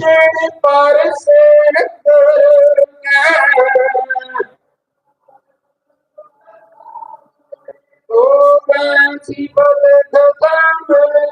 ਦਰਸ਼ਨ ਪਰਸੇ ਕਰਨਾ ਓ ਬੰਸੀ ਬਦ ਖਤਮਲੇ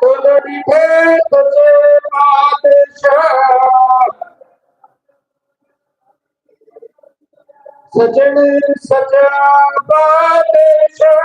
ਤੁਲ ਦਿਠੇ ਤੁਝੇ ਬਾਦਸ਼ਾਹ ਸਜਣ ਸਜਾ ਬਾਦਸ਼ਾਹ।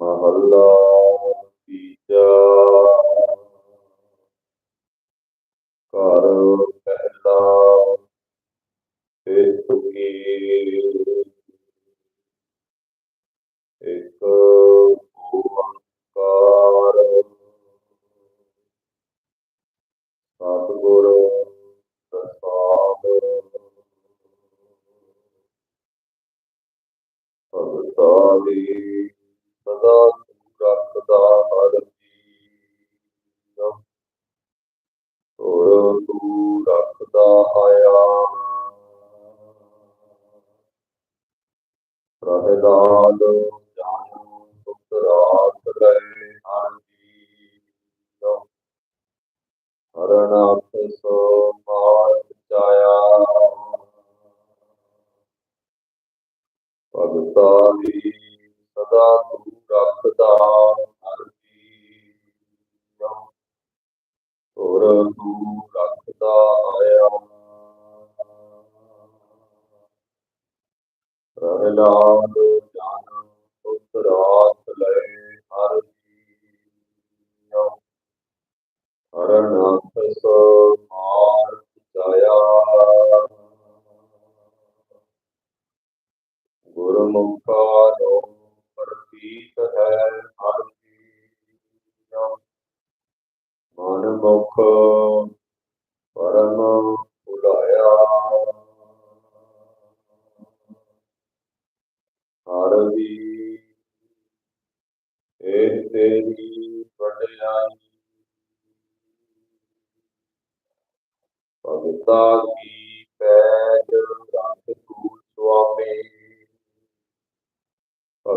ਮਹੱਲਾ ਤੀਜਾ ਘਰ ਪਹਿਲਾ ਇੱਕ ਕੀ ਇੱਕ ਓੰਕਾਰ ਸਤਿਗੁਰ ਪ੍ਰਸਾਦ। ਭਗਤਾਂ ਸਦਾ ਤੂੰ ਰੱਖਦਾ ਹਰ ਜੀ ਤੋਰ ਤੂੰ ਰੱਖਦਾ ਆਇਆ। ਪ੍ਰਹਲਾਦ ਜਾਨੂ ਸੁਖ ਰਾਤ ਰਹੇ ਹਰ ਜੀ ਹਰਨਾਥ ਸੋ ਮਾਰ ਚਾਇਆ ਭਗਤਾਂ ਸਦਾ ਤੂੰ ਰੱਖਦਾ ਹਰ ਜੀ ਤੋਰ ਤੂੰ ਰੱਖਦਾ ਆਇਆ। ਪ੍ਰਹਲਾਦ ਜਨ ਸੁਤ ਰਾਤ ਲਏ ਹਰ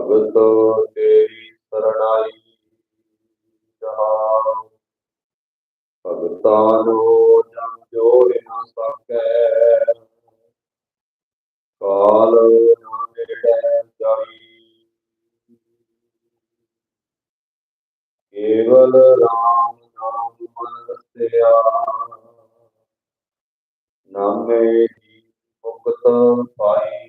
ਭਗਤ ਤੇਰੀ ਸਰਣਾਈ ਜਹਾਂ ਭਗਤਾਂ ਨੂੰ ਜਮ ਜੋੜ ਨਾ ਸਕੈ ਕਾਲ ਨਾ ਨੇੜੇ ਜਾਈ ਕੇਵਲ ਰਾਮ ਨਾਮ ਮਨ ਰਸਿਆ ਨਾਮੇ ਹੀ ਮੁਕਤ ਪਾਈ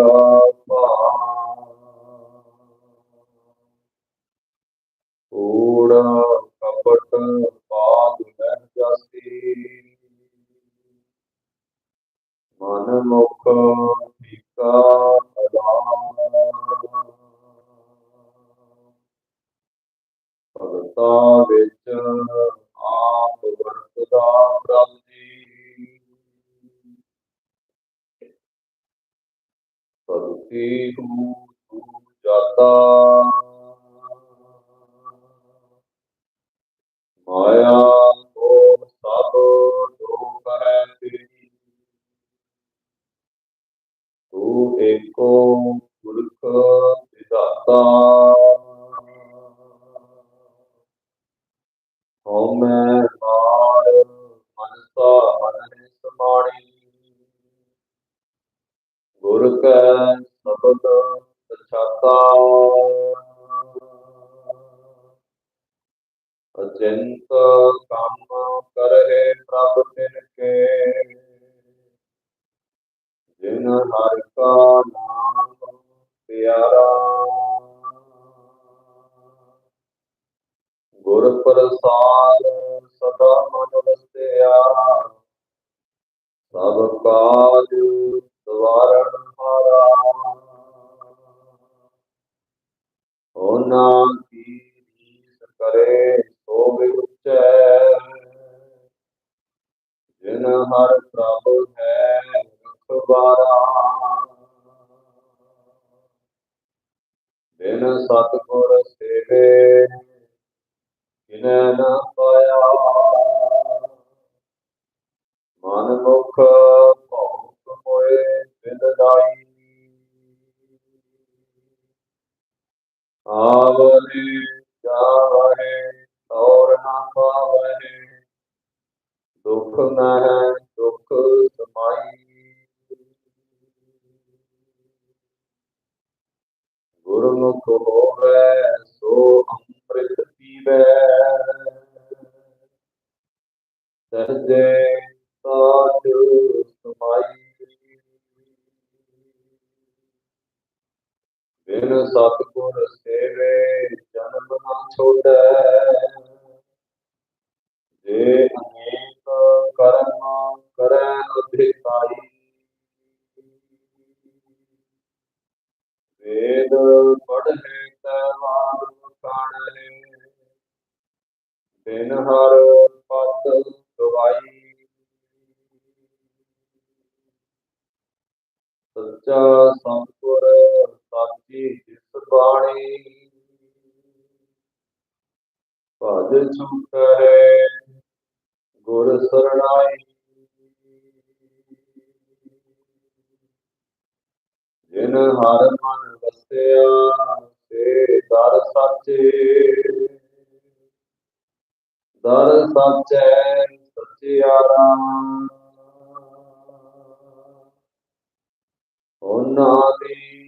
ਦਾਗਾ ਭਾਵ ਕਪਟ ਪਾਦ ਲਹਿ ਜਾਸੀ ਮਨ ਮੁਖ ਟਿਕਾ ਅਲਾਮ ਭਗਤਾ ਵਿੱਚ ਮਾਇਆ ਕੋ ਸਭ ਜੋ ਕਰੈ ਤੇਰੀ। ਤੂੰ ਏਕੋ ਪੁਰਖ ਵਿਦਾਤਾ ਹਉਮੈ ਮਾਰ ਮਨਸਾ ਮਨ ਸਮਾਣੀ। ਗੁਰ ਕੈ ਸਬਦ ਸਚਾਤਾ ਅਚਿੰਤ ਕੰਮ ਕਰਹਿ ਪ੍ਰਭ ਤਿਨ ਕੇ ਜਿਨ ਹਰਿ ਕਾ ਨਾਮ ਪਿਆਰਾ। ਗੁਰ ਪ੍ਰਸਾਦ ਸਦਾ ਮਨ ਵਸਿਆ। ਸਭ ਕਾਜ ਸਵਾਰਨ ਹਾਰਾ। ਹੋਨਾ ਕੀ Dale. ਬਿਨ ਸਤਿਗੁਰ ਸੇਵੇ ਜਨਮ ਨਾ ਛੋੜੈ। ਜੇ ਅਨੇਕ ਕਰਮ ਕਰੈ ਅਧਿਕਾਈ ਵੇਦ ਪੜ੍ਹੇ ਤਵਾਰ ਕਾਣੈ ਬਿਨ ਹਰ ਪਤ ਗਵਾਈ ਸੱਚਾ ਸੰਤੁਰ ਸਾਚੀ ਜਿਸ ਬਾਣੀ ਭਜ ਛੁਟੈ ਗੁਰ ਸਰਣਾਈ। ਜਿਨ ਹਰ ਮਨ ਵਸਿਆ, ਸੇ ਦਰ ਸਾਚੇ। ਦਰ ਸਾਚੈ ਸਚਿਆਰਾ ਉਹਨਾਂ ਦੀ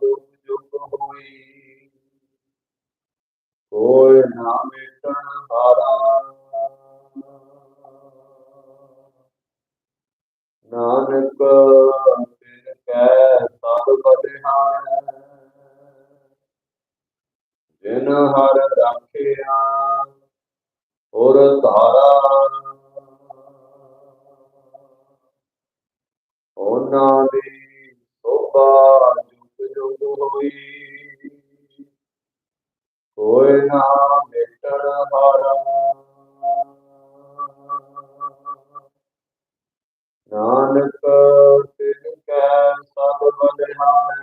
ਜੁਗ ਜੁਗ ਹੋਈ ਕੋਈ ਨਾ ਮਿਟਣ ਹਾਰਾ ਨਾਨਕ ਤਿਨ ਕੈ ਸਭ ਬਲਿਹਾਰ ਜਿਨ ਹਰ ਰਾਖਿਆ ਔਰ ਧਾਰਾ। ਉਹਨਾਂ ਦੀ ਸੋਭਾ ਹੋਈ। ਕੋਈ ਨਾ ਮਿਟਣ ਹਾਰਾ ਨਾਨਕ ਤਿਨ ਕੈ ਸਭ ਬਲਿਹਾਰ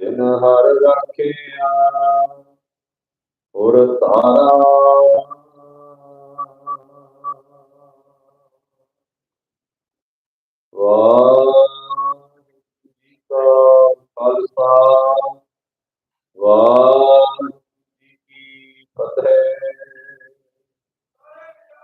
ਜਿਨ ਹਰ ਰੱਖਿਆ ਔਰ ਤਾਰਾ